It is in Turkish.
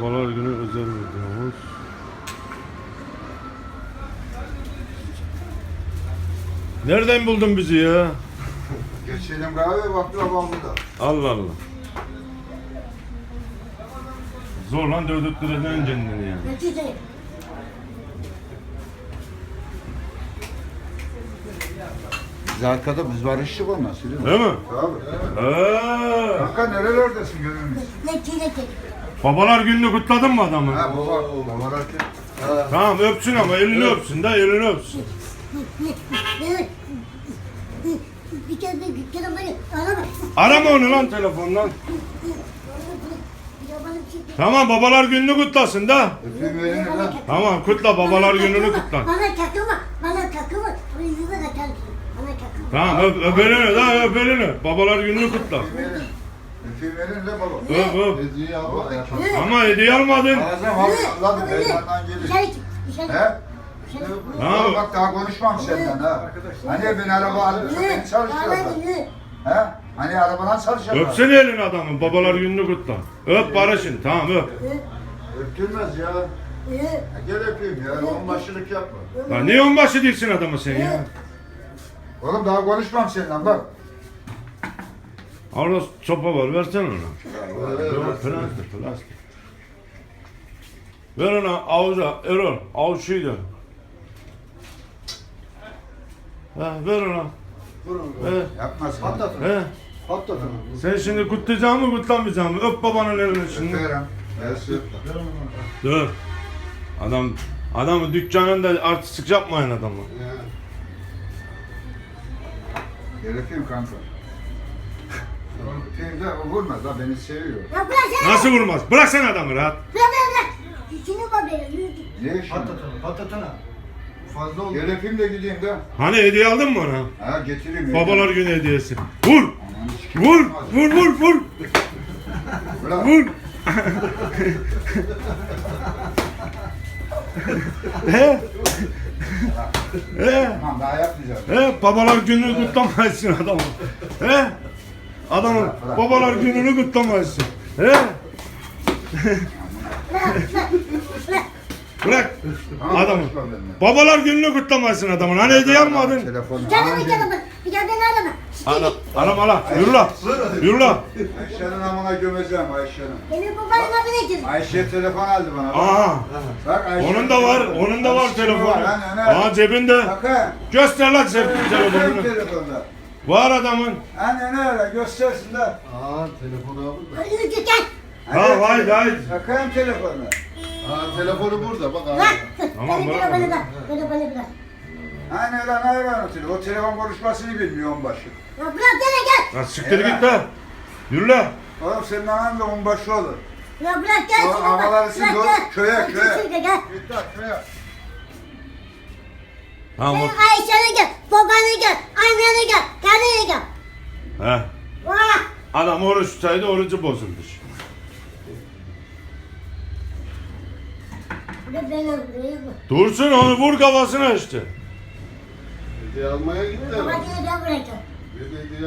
Babalar günü özel videomuz. Nereden buldun bizi ya? Geçelim kahve baktı babam burada. Allah Allah. Zor lan dövdürttüreceksin kendini ya. Netice. Biz arkada biz barıştık onunla Süleyman. Değil mi? Tabii. Ee, Kanka nerelerdesin gönlümüz? Netice. Babalar gününü kutladın mı adamı? Ha baba. Babalar ki. Tamam öpsün ama elini öpsün de elini öpsün. Bir kere bir kere beni arama. Arama onu lan telefondan. De bana Tamam babalar gününü kutlasın da. Öpeyim elini lan. Tamam kutla babalar gününü kutla. Bana takılma, bana takılma. Bana. Bana takılma. Tamam öp, öp elini öp elini. Babalar gününü kutla. Öpeyim de baba. Öp öp. Hediye al bak. Ama hediye almadın. Ağzım Allah heyecandan gelir. Dışarı çık, dışarı He? çık. Çık. Ha. Bak daha konuşmam senden ha. Hani ben araba alıp çalıştırıyorlar. dinle. He? Hani arabadan çalışıyorlar. Öpsene elini adamın babalar gününü kutla. Öp barışın tamam öp. Öptürmez ya. Ee, Ya Gel öpeyim ya. Onbaşılık yapma. Lan niye onbaşı değilsin adamı sen ya? Oğlum daha konuşmam seninle bak. Orada sopa var versene ona. Yok plastik plastik. Ver ona avuca Erol avuçuyla. Ha, ver ona. He, Yapma sen. Patlatın. he. Patlatın. Sen şimdi kutlayacak mı kutlamayacak mı? Öp babanın elini şimdi. Öperim. Dur. Adam adamı dükkanında artistik yapmayın adamı. Öpeyim kanka. O vurmaz da beni seviyor. Ya bırak sen. Nasıl vurmaz? Bırak sen adamı rahat. Bırak bırak bırak. İçini babaya yürü. Ne işin? Patlatın. Patlatın. Fazla oldu. Gel öpeyim de gideyim de. Hani hediye aldın mı ona? Ha getireyim. Babalar günü hediyesi. Vur! Aman, Vur! Vur vur vur! Bırak. Vur! He? He? Tamam daha yapmayacağım. He? Babalar gününü kutlamayasın adamı. He? Adamın babalar gününü kutlamayasın. He? Bırak adamı. Babalar gününü kutlamayasın adamın. Hani hediye almadın? Telefonu. Canım bir canım. Bir daha beni arama. Ana, anam ala. Yürü la. Yürü la. Ayşe'nin amına gömeceğim Ayşe'nin. Benim babanın adını getir. Ayşe telefon aldı bana. bak. Aha. Bak Ayşe. Onun da var. Onun da var telefonu. Lan ana. Aa cebinde. Bakın. Göster lan Bakın telefonunu. telefonda. Var adamın. Anne ne öyle göstersin de. Aa telefonu alın da. Yürü gel. Ha haydi haydi. Bakın telefonu. Aa telefonu burada bak abi. Tamam, Beni bırak. beni bırak. Beni beni bırak. Anne lan hayvan ötürü. O telefon konuşmasını bilmiyor onbaşı. Ya bırak gene gel. Lan siktir git la. Yürü la. Oğlum senin anan da onbaşı olur. Ya bırak gel. O şuna bak. Bırak gel. Köye, Bırak köye. kesinlikle gel. Git lan şuraya. Tamam. Senin Ayşe'ne gel. Babanı gel. Annene gel. Kendine gel. He. Vah. Adam oruç tutaydı orucu bozulmuş. Bu da benim. Değil mi? Dursun onu vur kafasına işte. Hediye almaya gitti. Babacını ben bırakacağım. Bir de hediye